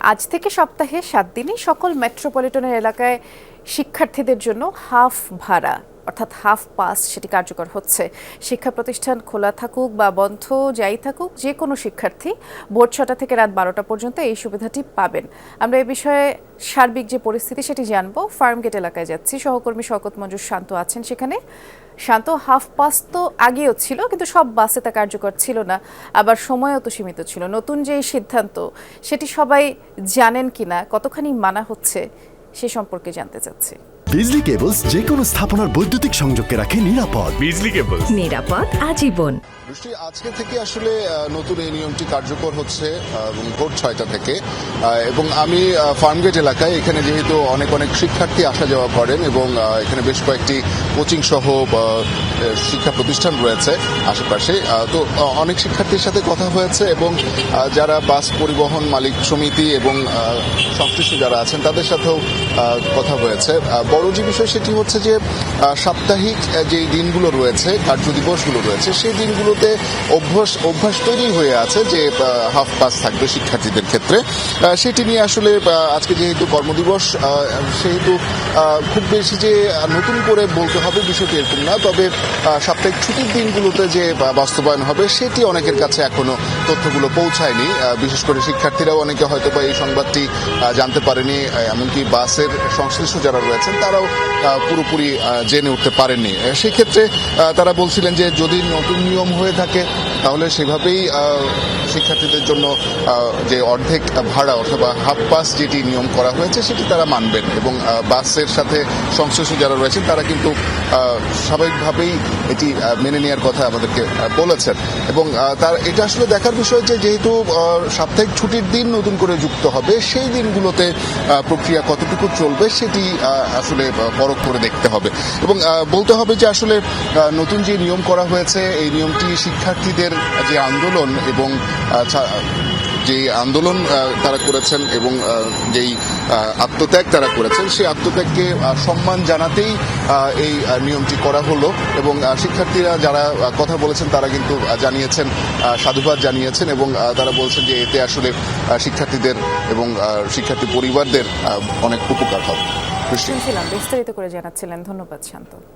আজ থেকে সপ্তাহে সাত দিনই সকল মেট্রোপলিটনের এলাকায় শিক্ষার্থীদের জন্য হাফ ভাড়া। অর্থাৎ হাফ পাস সেটি কার্যকর হচ্ছে। শিক্ষা প্রতিষ্ঠান খোলা থাকুক বা বন্ধ যাই থাকুক, যে কোনো শিক্ষার্থী ভোর ছটা থেকে রাত বারোটা পর্যন্ত এই সুবিধাটি পাবেন। আমরা এ বিষয়ে সার্বিক যে পরিস্থিতি সেটি জানব। ফার্মগেট এলাকায় যাচ্ছি। সহকর্মী শওকত মঞ্জুর শান্ত আছেন সেখানে। শান্ত, হাফ পাস তো আগেও ছিল, কিন্তু সব বাসে তা কার্যকর ছিল না। আবার সময়ও তো সীমিত ছিল। নতুন যে সিদ্ধান্ত, সেটি সবাই জানেন কিনা, কতখানি মানা হচ্ছে, সে সম্পর্কে জানতে চাচ্ছি। বিজলি কেবলস যে কোনো স্থাপনার বৈদ্যুতিক সংযোগকে রাখে নিরাপদ। বিজলি কেবলস। নিরাপদ আজীবন। বৃষ্টি আজকে থেকে আসলে আহ, নতুন এই নিয়মটি কার্যকর হচ্ছে ভোর ছয়টা থেকে। আহ, এবং আমি ফার্মগেট এলাকায় এখানে যেহেতু অনেক অনেক শিক্ষার্থী আসা যাওয়া করেন এবং এখানে বেশ কয়েকটি কোচিং সহ বা, শিক্ষা প্রতিষ্ঠান রয়েছে আশেপাশে। আহ, তো অনেক শিক্ষার্থীর সাথে কথা হয়েছে এবং যারা বাস পরিবহন মালিক সমিতি এবং আহ, সংশ্লিষ্ট যারা আছেন তাদের সাথেও আহ, কথা হয়েছে। আহ, বড় যে বিষয় সেটি হচ্ছে যে সাপ্তাহিক যে দিনগুলো রয়েছে, কার্য দিবসগুলো রয়েছে, সেই দিনগুলোতে অভ্যাস অভ্যাস তৈরি হয়ে আছে যে হাফ পাস থাকবে শিক্ষার্থীদের ক্ষেত্রে। সেটি নিয়ে আসলে আজকে যেহেতু কর্মদিবস সেহেতু খুব বেশি যে নতুন করে বলতে হবে বিষয়টি এরকম না, তবে সাপ্তাহিক ছুটির দিনগুলোতে যে বাস্তবায়ন হবে, সেটি অনেকের কাছে এখনও তথ্যগুলো পৌঁছায়নি। বিশেষ করে শিক্ষার্থীরাও অনেকে হয়তো বা এই সংবাদটি জানতে পারেনি এমনকি বাসের সংশ্লিষ্ট যারা রয়েছেন তারাও পুরোপুরি জেনে উঠতে পারেননি। সেক্ষেত্রে তারা বলছিলেন যে যদি নতুন নিয়ম হয়ে থাকে তাহলে সেভাবেই শিক্ষার্থীদের জন্য যে অর্ধেক ভাড়া অথবা হাফ পাস যেটি নিয়ম করা হয়েছে সেটি তারা মানবেন এবং বাসের সাথে সংশ্লিষ্ট যারা রয়েছেন তারা কিন্তু স্বাভাবিকভাবেই এটি মেনে নেওয়ার কথা আমাদেরকে বলেছেন। এবং তার এটা আসলে দেখার বিষয় যে যেহেতু সাপ্তাহিক ছুটির দিন নতুন করে যুক্ত হবে সেই দিনগুলোতে প্রক্রিয়া কতটুকু চলবে সেটি আহ, আসলে পরখ করে দেখতে হবে। এবং বলতে হবে যে আসলে নতুন যে নিয়ম করা হয়েছে, এই নিয়মটি শিক্ষার্থীদের যে আন্দোলন এবং যে আন্দোলন তারা করেছেন এবং যেই আত্মত্যাগ তারা করেছেন, সেই আত্মত্যাগকে সম্মান জানাতেই এই নিয়মটি করা হলো এবং শিক্ষার্থীরা যারা কথা বলেছেন তারা কিন্তু জানিয়েছেন সাধুবাদ জানিয়েছেন এবং তারা বলছেন যে এতে আসলে শিক্ষার্থীদের এবং শিক্ষার্থী পরিবারদের অনেক উপকার হবে। বিস্তারিত করে জানাচ্ছিলেন। ধন্যবাদ, শান্ত।